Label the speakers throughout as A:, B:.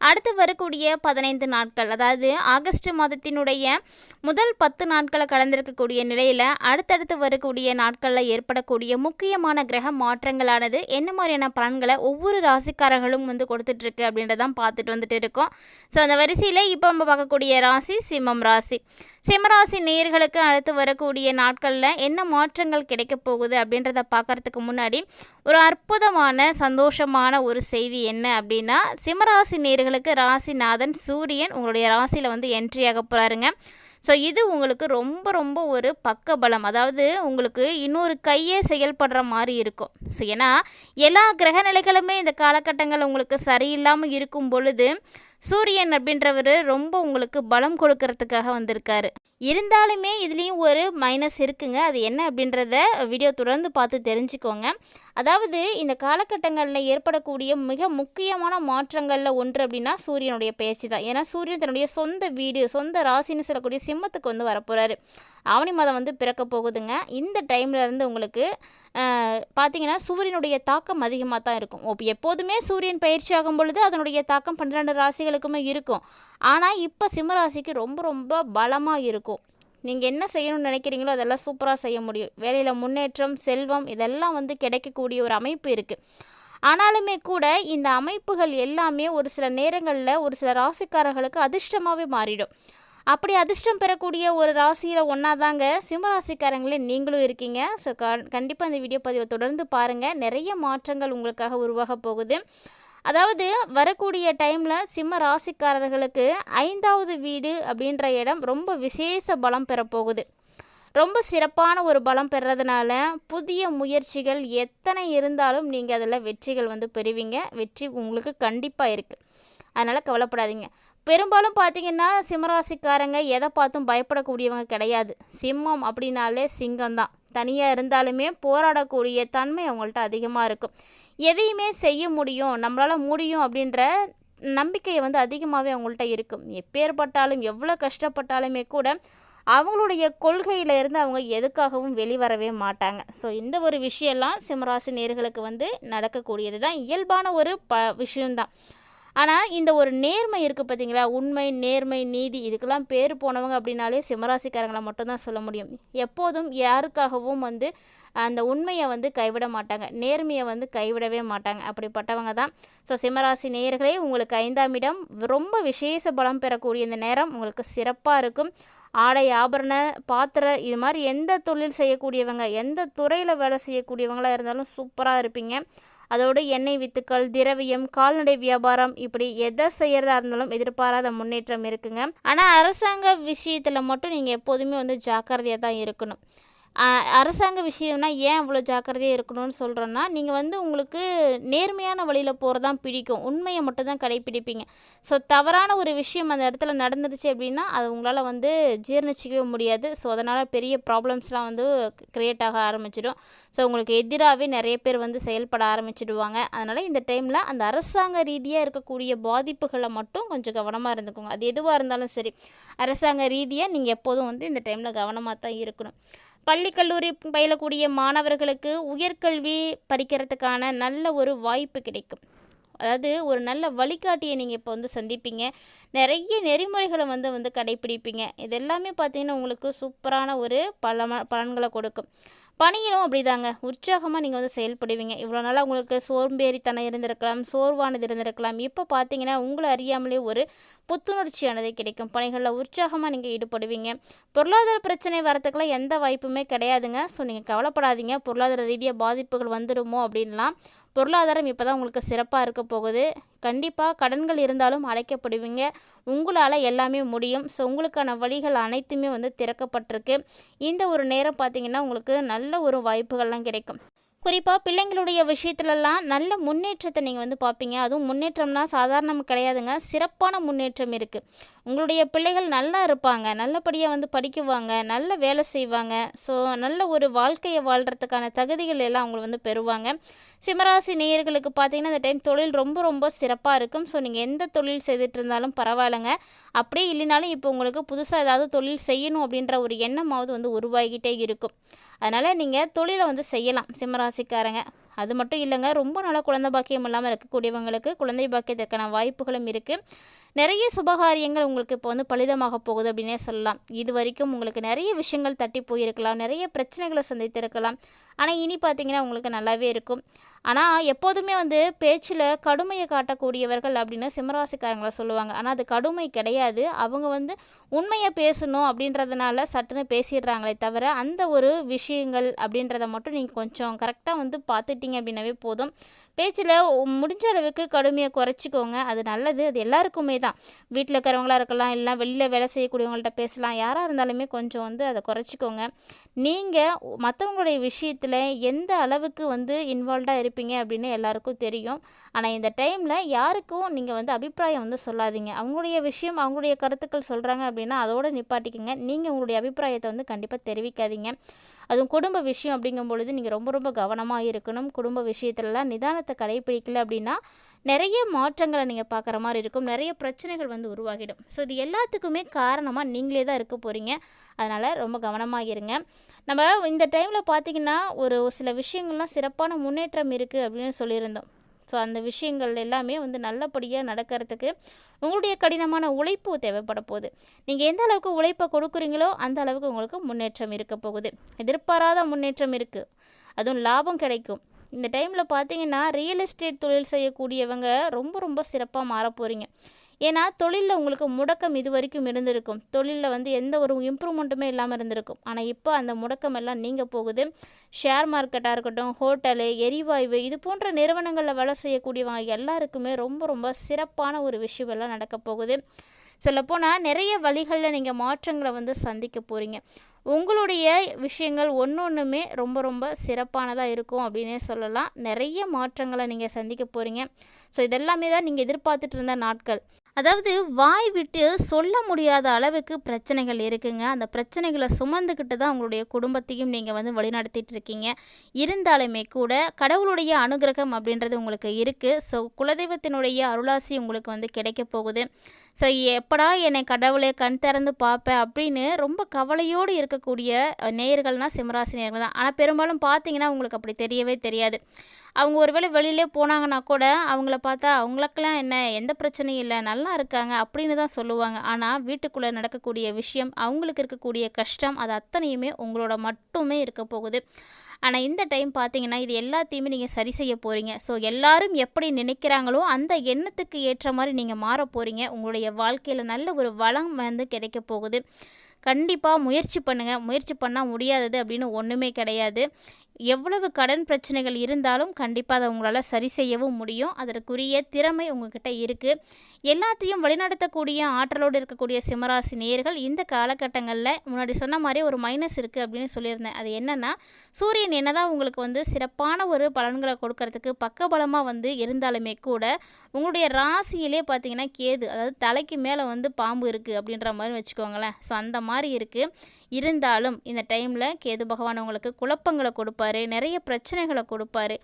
A: அடுத்து வரக்கூடிய பதினைந்து நாட்கள் அதாவது ஆகஸ்ட் மாதத்தினுடைய முதல் பத்து நாட்களை கடந்திருக்கக்கூடிய நிலையில் அடுத்தடுத்து வரக்கூடிய நாட்களில் ஏற்படக்கூடிய முக்கியமான கிரக மாற்றங்களானது என்ன மாதிரியான பலன்களை ஒவ்வொரு ராசிக்காரர்களும் வந்து கொடுத்துட்ருக்கு அப்படின்றதான் பார்த்துட்டு வந்துட்டு இருக்கோம். ஸோ அந்த வரிசையில் இப்போ நம்ம பார்க்கக்கூடிய ராசி சிம்மம் ராசி. சிம்மராசி நேர்களுக்கு அடுத்து வரக்கூடிய நாட்களில் என்ன மாற்றங்கள் கிடைக்க போகுது அப்படின்றத பார்க்கறதுக்கு முன்னாடி ஒரு அற்புதமான சந்தோஷமான ஒரு செய்தி என்ன அப்படின்னா சிம்மராசி நேர்கள் நேர்களுக்கு ராசிநாதன் சூரியன் உங்களுடைய ராசியில் வந்து என்ட்ரி ஆக போகிறாருங்க ஸோ இது உங்களுக்கு ரொம்ப ரொம்ப ஒரு பக்க பலம் அதாவது உங்களுக்கு இன்னொரு கையே செயல்படுற மாதிரி இருக்கும். ஸோ ஏன்னா எல்லா கிரக நிலைகளுமே இந்த காலகட்டங்கள் உங்களுக்கு சரியில்லாமல் இருக்கும் பொழுது சூரியன் அப்படின்றவர் ரொம்ப உங்களுக்கு பலம் கொடுக்கறதுக்காக வந்திருக்காரு. இருந்தாலுமே இதுலேயும் ஒரு மைனஸ் இருக்குங்க. அது என்ன அப்படின்றத வீடியோ தொடர்ந்து பார்த்து தெரிஞ்சுக்கோங்க. அதாவது இந்த காலகட்டங்களில் ஏற்படக்கூடிய மிக முக்கியமான மாற்றங்களில் ஒன்று அப்படின்னா சூரியனுடைய பயிற்சி தான். ஏன்னா சூரியன் தன்னுடைய சொந்த வீடு சொந்த ராசின்னு சொல்லக்கூடிய சிம்மத்துக்கு வந்து வரப்போகிறாரு ஆவணி மாதம் வந்து பிறக்க போகுதுங்க. இந்த டைம்ல இருந்து உங்களுக்கு பார்த்தீங்கன்னா சூரியனுடைய தாக்கம் அதிகமாக தான் இருக்கும். ஓ எப்போதுமே சூரியன் பயிற்சி ஆகும் பொழுது அதனுடைய தாக்கம் பன்னிரெண்டு ராசிகளுக்குமே இருக்கும். ஆனால் இப்போ சிம்மராசிக்கு ரொம்ப ரொம்ப பலமாக இருக்கும். நீங்கள் என்ன செய்யணும்னு நினைக்கிறீங்களோ அதெல்லாம் சூப்பராக செய்ய முடியும். வேலையில் முன்னேற்றம் செல்வம் இதெல்லாம் வந்து கிடைக்கக்கூடிய ஒரு அமைப்பு இருக்குது ஆனாலுமே கூட இந்த அமைப்புகள் எல்லாமே ஒரு சில நேரங்களில் ஒரு சில ராசிக்காரர்களுக்கு அதிர்ஷ்டமாகவே மாறிடும். அப்படி அதிர்ஷ்டம் பெறக்கூடிய ஒரு ராசியில் ஒன்றா தாங்க சிம்மராசிக்காரங்களே நீங்களும் இருக்கீங்க. ஸோ கண்டிப்பாக இந்த வீடியோ பதிவை தொடர்ந்து பாருங்கள் நிறைய மாற்றங்கள் உங்களுக்காக உருவாக போகுது. அதாவது வரக்கூடிய டைமில் சிம்ம ராசிக்காரர்களுக்கு ஐந்தாவது வீடு அப்படின்ற இடம் ரொம்ப விசேஷ பலம் பெறப்போகுது. ரொம்ப சிறப்பான ஒரு பலம் பெறதுனால புதிய முயற்சிகள் எத்தனை இருந்தாலும் நீங்கள் அதில் வெற்றிகள் வந்து பெறுவீங்க. வெற்றி உங்களுக்கு கண்டிப்பாக இருக்குது அதனால் கவலைப்படாதீங்க. பெரும்பாலும் பார்த்தீங்கன்னா சிம்மராசிக்காரங்க எதை பார்த்தும் பயப்படக்கூடியவங்க கிடையாது. சிம்மம் அப்படின்னாலே சிங்கம் தான் தனியாக இருந்தாலுமே போராடக்கூடிய தன்மை அவங்கள்ட்ட அதிகமாக இருக்கும். எதையுமே செய்ய முடியும் நம்மளால் முடியும் அப்படின்ற நம்பிக்கையை வந்து அதிகமாகவே அவங்கள்ட்ட இருக்கும். எப்பேற்பட்டாலும் எவ்வளோ கஷ்டப்பட்டாலுமே கூட அவங்களுடைய கொள்கையில இருந்து அவங்க எதுக்காகவும் வெளிவரவே மாட்டாங்க. ஸோ இந்த ஒரு விஷயம்லாம் சிம்மராசி நேர்களுக்கு வந்து நடக்கக்கூடியது தான் இயல்பான ஒரு ப விஷயம்தான். ஆனால் இந்த ஒரு நேர்மை இருக்குது பார்த்தீங்களா உண்மை நேர்மை நீதி இதுக்கெல்லாம் பேர் போனவங்க அப்படின்னாலே சிம்மராசிக்காரங்களை மட்டும்தான் சொல்ல முடியும். எப்போதும் யாருக்காகவும் வந்து அந்த உண்மையை வந்து கைவிட மாட்டாங்க. நேர்மையை வந்து கைவிடவே மாட்டாங்க. அப்படிப்பட்டவங்க தான். ஸோ சிம்மராசி நேயர்களே உங்களுக்கு ஐந்தாம் இடம். ரொம்ப விசேஷ பலம் பெறக்கூடிய இந்த நேரம் உங்களுக்கு சிறப்பாக இருக்கும். ஆடை ஆபரண பாத்திர இது மாதிரி எந்த தொழில் செய்யக்கூடியவங்க எந்த துறையில் வேலை செய்யக்கூடியவங்களாக இருந்தாலும் சூப்பராக இருப்பீங்க. அதோடு எண்ணெய் வித்துக்கள் திரவியம் கால்நடை வியாபாரம் இப்படி எதை செய்கிறதா இருந்தாலும் எதிர்பாராத முன்னேற்றம் இருக்குங்க. ஆனால் அரசாங்க விஷயத்தில் மட்டும் நீங்கள் எப்போதுமே வந்து ஜாக்கிரதையாக தான் இருக்கணும். அரசாங்க விஷயம்னா ஏன் அவ்வளோ ஜாக்கிரதையாக இருக்கணும்னு சொல்கிறோன்னா நீங்கள் வந்து உங்களுக்கு நேர்மையான வழியில் போகிறது தான் பிடிக்கும். உண்மையை மட்டும் தான் கடைப்பிடிப்பீங்க. ஸோ தவறான ஒரு விஷயம் அந்த இடத்துல நடந்துருச்சு அப்படின்னா அது உங்களால் வந்து ஜீர்ணிச்சிக்கவே முடியாது. ஸோ அதனால் பெரிய ப்ராப்ளம்ஸ்லாம் வந்து க்ரியேட் ஆக ஆரம்பிச்சிடும். ஸோ உங்களுக்கு எதிராகவே நிறைய பேர் வந்து செயல்பட ஆரம்பிச்சிடுவாங்க. அதனால் இந்த டைமில் அந்த அரசாங்க ரீதியாக இருக்கக்கூடிய பாதிப்புகளை மட்டும் கொஞ்சம் கவனமாக இருந்துக்கோங்க. அது எதுவாக இருந்தாலும் சரி. அரசாங்க ரீதியாக நீங்கள் எப்போதும் வந்து இந்த டைமில் கவனமாக தான் இருக்கணும். பள்ளி கல்லூரி பயிலக்கூடிய மாணவர்களுக்கு உயர்கல்வி படிக்கிறதுக்கான நல்ல ஒரு வாய்ப்பு கிடைக்கும். அதாவது ஒரு நல்ல வழிகாட்டியை நீங்கள் இப்போ வந்து சந்திப்பீங்க. நிறைய நெறிமுறைகளை வந்து வந்து கடைப்பிடிப்பீங்க. இது எல்லாமே பார்த்தீங்கன்னா உங்களுக்கு சூப்பரான ஒரு பல பலன்களை கொடுக்கும். பணியிலும் அப்படிதாங்க. உற்சாகமாக நீங்கள் வந்து செயல்படுவீங்க. இவ்வளோ நாளாக உங்களுக்கு சோம்பேறித்தனம் இருந்திருக்கலாம் சோர்வானது இருந்திருக்கலாம். இப்போ பார்த்தீங்கன்னா உங்களை அறியாமலே ஒரு புத்துணர்ச்சியானது கிடைக்கும். பணிகளில் உற்சாகமாக நீங்கள் ஈடுபடுவீங்க. பொருளாதார பிரச்சனை வரத்துக்கெல்லாம் எந்த வாய்ப்புமே கிடையாதுங்க. ஸோ நீங்கள் கவலைப்படாதீங்க. பொருளாதார ரீதியாக பாதிப்புகள் வந்துடுமோ அப்படின்லாம் பொருளாதாரம் இப்போ தான் உங்களுக்கு சிறப்பாக இருக்க போகுது. கண்டிப்பாக கடன்கள் இருந்தாலும் அழைக்கப்படுவீங்க உங்களால் எல்லாமே முடியும். ஸோ உங்களுக்கான வழிகள் அனைத்துமே வந்து திறக்கப்பட்டிருக்கு. இந்த ஒரு நேரம் பார்த்திங்கன்னா உங்களுக்கு நல்ல ஒரு வாய்ப்புகள்லாம் கிடைக்கும். குறிப்பாக பிள்ளைங்களுடைய விஷயத்துலலாம் நல்ல முன்னேற்றத்தை நீங்கள் வந்து பார்ப்பீங்க அதுவும் முன்னேற்றம்னா சாதாரணம் கிடையாதுங்க. சிறப்பான முன்னேற்றம் இருக்குது உங்களுடைய பிள்ளைகள் நல்லா இருப்பாங்க. நல்லபடியாக வந்து படிக்குவாங்க. நல்ல வேலை செய்வாங்க. ஸோ நல்ல ஒரு வாழ்க்கையை வாழ்கிறதுக்கான தகுதிகள் எல்லாம் அவங்க வந்து பெறுவாங்க. சிம்மராசி நேயர்களுக்கு பார்த்தீங்கன்னா இந்த டைம் தொழில் ரொம்ப ரொம்ப சிறப்பாக இருக்கும். ஸோ நீங்கள் எந்த தொழில் செய்துட்டு இருந்தாலும் பரவாயில்லைங்க. அப்படியே இல்லைனாலும் இப்போ உங்களுக்கு புதுசாக ஏதாவது தொழில் செய்யணும் அப்படின்ற ஒரு எண்ணமாவது வந்து உருவாகிட்டே இருக்கும். அதனால் நீங்கள் தொழிலை வந்து செய்யலாம் சிம்மராசிக்காரங்க. அது மட்டும் இல்லைங்க ரொம்ப நாளாக குழந்தை பாக்கியம் இல்லாமல் இருக்கக்கூடியவங்களுக்கு குழந்தை பாக்கியத்திற்கான வாய்ப்புகளும் இருக்குது நிறைய சுபகாரியங்கள் உங்களுக்கு இப்போ வந்து பலிதமாக போகுது அப்படின்னே சொல்லலாம். இது வரைக்கும் உங்களுக்கு நிறைய விஷயங்கள் தட்டி போயிருக்கலாம் நிறைய பிரச்சனைகளை சந்தித்திருக்கலாம். ஆனால் இனி பார்த்தீங்கன்னா உங்களுக்கு நல்லாவே இருக்கும். ஆனால் எப்போதுமே வந்து பேச்சில் கடுமையை காட்டக்கூடியவர்கள் அப்படின்னு சிம்மராசிக்காரங்களை சொல்லுவாங்க. ஆனால் அது கடுமை கிடையாது. அவங்க வந்து உண்மையை பேசணும் அப்படின்றதுனால சட்டுன்னு பேசிடுறாங்களே தவிர அந்த ஒரு விஷயங்கள் அப்படின்றத மட்டும் நீங்கள் கொஞ்சம் கரெக்டாக வந்து பார்த்துட்டீங்க அப்படின்னாவே போதும். பேச்சில் முடிஞ்ச அளவுக்கு கடுமையை குறைச்சிக்கோங்க. அது நல்லது. அது எல்லாருக்குமே தான். வீட்டில் இருக்கிறவங்களா இருக்கலாம் இல்லை வெளியில் வேலை செய்யக்கூடியவங்கள்ட்ட பேசலாம். யாராக இருந்தாலுமே கொஞ்சம் வந்து அதை குறைச்சிக்கோங்க. நீங்கள் மற்றவங்களுடைய விஷயத்தில் எந்த அளவுக்கு வந்து இன்வால்வ்டாக இருப்பீங்க அப்படின்னு எல்லாருக்கும் தெரியும். ஆனால் இந்த டைமில் யாருக்கும் நீங்கள் வந்து அபிப்பிராயம் வந்து சொல்லாதீங்க. அவங்களுடைய விஷயம் அவங்களுடைய கருத்துக்கள் சொல்கிறாங்க அப்படின்னா அதோடு நிப்பாட்டிக்கோங்க. நீங்கள் உங்களுடைய அபிப்பிராயத்தை வந்து கண்டிப்பாக தெரிவிக்காதீங்க. அதுவும் குடும்ப விஷயம் அப்படிங்கும் பொழுது நீங்கள் ரொம்ப ரொம்ப கவனமாக இருக்கணும். குடும்ப விஷயத்துலலாம் நிதானத்தை கடைப்பிடிக்கல அப்படின்னா நிறைய மாற்றங்களை நீங்கள் பார்க்குற மாதிரி இருக்கும். நிறைய பிரச்சனைகள் வந்து உருவாகிடும். ஸோ இது எல்லாத்துக்குமே காரணமாக நீங்களே தான் இருக்க போகிறீங்க அதனால் ரொம்ப கவனமாக இருங்க. நம்ம இந்த டைமில் பார்த்திங்கன்னா ஒரு சில விஷயங்கள்லாம் சிறப்பான முன்னேற்றம் இருக்குது அப்படின்னு சொல்லியிருந்தோம். ஸோ அந்த விஷயங்கள் எல்லாமே வந்து நல்லபடியாக நடக்கிறதுக்கு உங்களுடைய கடினமான உழைப்பு தேவைப்பட போகுது. நீங்கள் எந்த அளவுக்கு உழைப்பை கொடுக்குறீங்களோ அந்த அளவுக்கு உங்களுக்கு முன்னேற்றம் இருக்க போகுது. எதிர்பாராத முன்னேற்றம் இருக்குது அதுவும் லாபம் கிடைக்கும். இந்த டைமில் பார்த்தீங்கன்னா ரியல் எஸ்டேட் தொழில் செய்யக்கூடியவங்க ரொம்ப ரொம்ப சிறப்பாக மாற போகிறீங்க ஏன்னா தொழிலில் உங்களுக்கு முடக்கம் இது வரைக்கும் இருந்திருக்கும். தொழிலில் வந்து எந்த ஒரு இம்ப்ரூவ்மெண்ட்டுமே இல்லாமல் இருந்திருக்கும். ஆனால் இப்போ அந்த முடக்கம் எல்லாம் நீங்கள் போகுது. ஷேர் மார்க்கெட்டாக இருக்கட்டும் ஹோட்டலு எரிவாயு இது போன்ற நிறுவனங்களில் வேலை செய்யக்கூடியவங்க எல்லாருக்குமே ரொம்ப ரொம்ப சிறப்பான ஒரு விஷயம் எல்லாம் நடக்க போகுது. சொல்லப்போனால் நிறைய வழிகளில் நீங்கள் மாற்றங்களை வந்து சந்திக்க போகிறீங்க உங்களுடைய விஷயங்கள் ஒன்று ஒன்றுமே ரொம்ப ரொம்ப சிறப்பானதாக இருக்கும் அப்படின்னே சொல்லலாம். நிறைய மாற்றங்களை நீங்கள் சந்திக்க போகிறீங்க ஸோ இதெல்லாமே தான் நீங்கள் எதிர்பார்த்துட்டு இருந்த நாட்கள். அதாவது வாய் விட்டு சொல்ல முடியாத அளவுக்கு பிரச்சனைகள் இருக்குங்க. அந்த பிரச்சனைகளை சுமந்துக்கிட்டு தான் உங்களுடைய குடும்பத்தையும் நீங்கள் வந்து வழிநடத்திட்டு இருக்கீங்க. இருந்தாலுமே கூட கடவுளுடைய அனுகிரகம் அப்படின்றது உங்களுக்கு இருக்குது ஸோ குலதெய்வத்தினுடைய அருளாசி உங்களுக்கு வந்து கிடைக்க போகுது. ஸோ எப்படா என்னை கடவுளே கண் திறந்து பார்ப்பேன் அப்படின்னு ரொம்ப கவலையோடு இருக்கக்கூடிய நேயர்கள்னால் சிம்மராசி நேர்கள் தான். ஆனால் பெரும்பாலும் பார்த்தீங்கன்னா உங்களுக்கு அப்படி தெரியவே தெரியாது. அவங்க ஒருவேளை வெளியிலே போனாங்கன்னா கூட அவங்கள பார்த்தா அவங்களுக்கெல்லாம் என்ன? எந்த பிரச்சனையும் இல்லை. நல்லா இருக்காங்க. அப்படின்னு தான் சொல்லுவாங்க. ஆனால் வீட்டுக்குள்ளே நடக்கக்கூடிய விஷயம் அவங்களுக்கு இருக்கக்கூடிய கஷ்டம் அது அத்தனையுமே உங்களோட மட்டுமே இருக்க போகுது. ஆனால் இந்த டைம் பார்த்தீங்கன்னா இது எல்லாத்தையுமே நீங்கள் சரி செய்ய போகிறீங்க ஸோ எல்லாரும் எப்படி நினைக்கிறாங்களோ அந்த எண்ணத்துக்கு ஏற்ற மாதிரி நீங்கள் மாற போகிறீங்க உங்களுடைய வாழ்க்கையில் நல்ல ஒரு வளம் வந்து கிடைக்க போகுது. கண்டிப்பாக முயற்சி பண்ணுங்கள் முயற்சி பண்ணால் முடியாதது அப்படின்னு ஒன்றுமே கிடையாது. எவ்வளவு கடன் பிரச்சனைகள் இருந்தாலும் கண்டிப்பாக அதை உங்களால் சரி செய்யவும் முடியும். அதற்குரிய திறமை உங்ககிட்ட இருக்குது எல்லாத்தையும் வழிநடத்தக்கூடிய ஆற்றலோடு இருக்கக்கூடிய சிம்மராசி நேர்கள் இந்த காலகட்டங்களில் முன்னாடி சொன்ன மாதிரி ஒரு மைனஸ் இருக்குது அப்படின்னு சொல்லியிருந்தேன். அது என்னென்னா சூரியன் என்னதான் உங்களுக்கு வந்து சிறப்பான ஒரு பலன்களை கொடுக்கறதுக்கு பக்கபலமாக வந்து இருந்தாலுமே கூட உங்களுடைய ராசியிலே பார்த்தீங்கன்னா கேது அதாவது தலைக்கு மேலே வந்து பாம்பு இருக்குது அப்படின்ற மாதிரி வச்சுக்கோங்களேன். ஸோ அந்த மாதிரி இருக்குது இருந்தாலும் இந்த டைமில் கேது பகவான் உங்களுக்கு குழப்பங்களை கொடுப்பார். கொடுப்பாரு நிறைய பிரச்சனைகளை கொடுப்பாரு.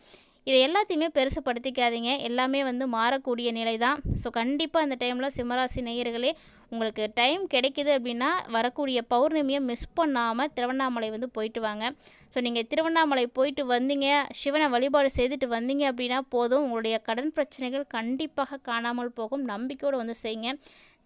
A: இதை எல்லாத்தையுமே பெருசுப்படுத்திக்காதீங்க எல்லாமே வந்து மாறக்கூடிய நிலை தான் ஸோ கண்டிப்பாக அந்த டைமில் சிம்மராசி நேயர்களே உங்களுக்கு டைம் கிடைக்கிது அப்படின்னா வரக்கூடிய பௌர்ணமியை மிஸ் பண்ணாமல் திருவண்ணாமலை வந்து போயிட்டு வாங்க. ஸோ நீங்கள் திருவண்ணாமலை போயிட்டு வந்தீங்க சிவனை வழிபாடு செய்துட்டு வந்தீங்க அப்படின்னா போதும். உங்களுடைய கடன் பிரச்சனைகள் கண்டிப்பாக காணாமல் போகும். நம்பிக்கையோடு வந்து செய்யுங்க.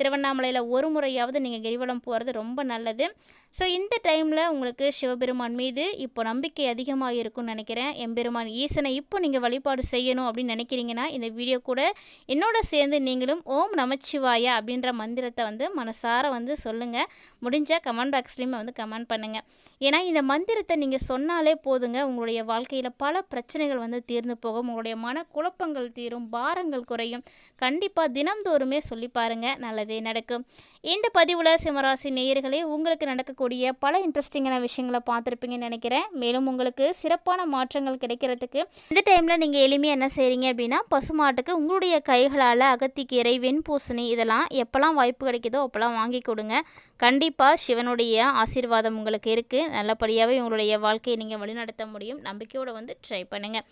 A: திருவண்ணாமலையில் ஒரு முறையாவது நீங்கள் கிரிவலம் போகிறது ரொம்ப நல்லது. ஸோ இந்த டைமில் உங்களுக்கு சிவபெருமான் மீது இப்போ நம்பிக்கை அதிகமாக இருக்கும்னு நினைக்கிறேன். எம்பெருமான் ஈசனை இப்போ நீங்கள் வழிபாடு செய்யணும் அப்படின்னு நினைக்கிறீங்கன்னா இந்த வீடியோ கூட என்னோட சேர்ந்து நீங்களும் ஓம் நமச்சிவாயா அப்படின்ற மந்திரத்தை வந்து மனசார வந்து சொல்லுங்கள் முடிஞ்சால் கமெண்ட் பாக்ஸ்லேயுமே வந்து கமெண்ட் பண்ணுங்கள் ஏன்னா இந்த மந்திரத்தை நீங்கள் சொன்னாலே போதுங்க. உங்களுடைய வாழ்க்கையில் பல பிரச்சனைகள் வந்து தீர்ந்து போகும். உங்களுடைய மன குழப்பங்கள் தீரும். பாரங்கள் குறையும். கண்டிப்பாக தினம்தோறுமே சொல்லி பாருங்கள் நல்லதே நடக்கும். இந்த பதிவில் சிம்மராசி நேயர்களே உங்களுக்கு நடக்கக்கூடிய பல இன்ட்ரெஸ்டிங்கான விஷயங்களை பார்த்துருப்பீங்கன்னு நினைக்கிறேன். மேலும் உங்களுக்கு சிறப்பான மாற்றங்கள் கிடைக்கிறதுக்கு இந்த டைமில் நீங்கள் எளிமையாக என்ன செய்கிறீங்க அப்படின்னா பசுமாட்டுக்கு உங்களுடைய கைகளால் அகத்திக்கீரை வெண்பூசணி இதெல்லாம் எப்போல்லாம் வாய்ப்பு கிடைக்கும் கிடைக்குதோ அப்போல்லாம் வாங்கி கொடுங்க. கண்டிப்பாக சிவனுடைய ஆசீர்வாதம் உங்களுக்கு இருக்குது நல்லபடியாகவே உங்களுடைய வாழ்க்கையை நீங்கள் வழிநடத்த முடியும். நம்பிக்கையோடு வந்து ட்ரை பண்ணுங்கள்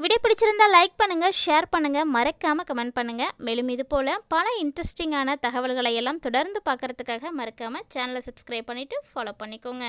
A: வீடியோ பிடிச்சிருந்தால் லைக் பண்ணுங்கள் ஷேர் பண்ணுங்கள் மறக்காமல் கமெண்ட் பண்ணுங்கள் மேலும் இது போல் பல இன்ட்ரெஸ்டிங்கான தகவல்களை எல்லாம் தொடர்ந்து பார்க்குறதுக்காக மறக்காமல் சேனலை சப்ஸ்கிரைப் பண்ணிவிட்டு ஃபாலோ பண்ணிக்கோங்க.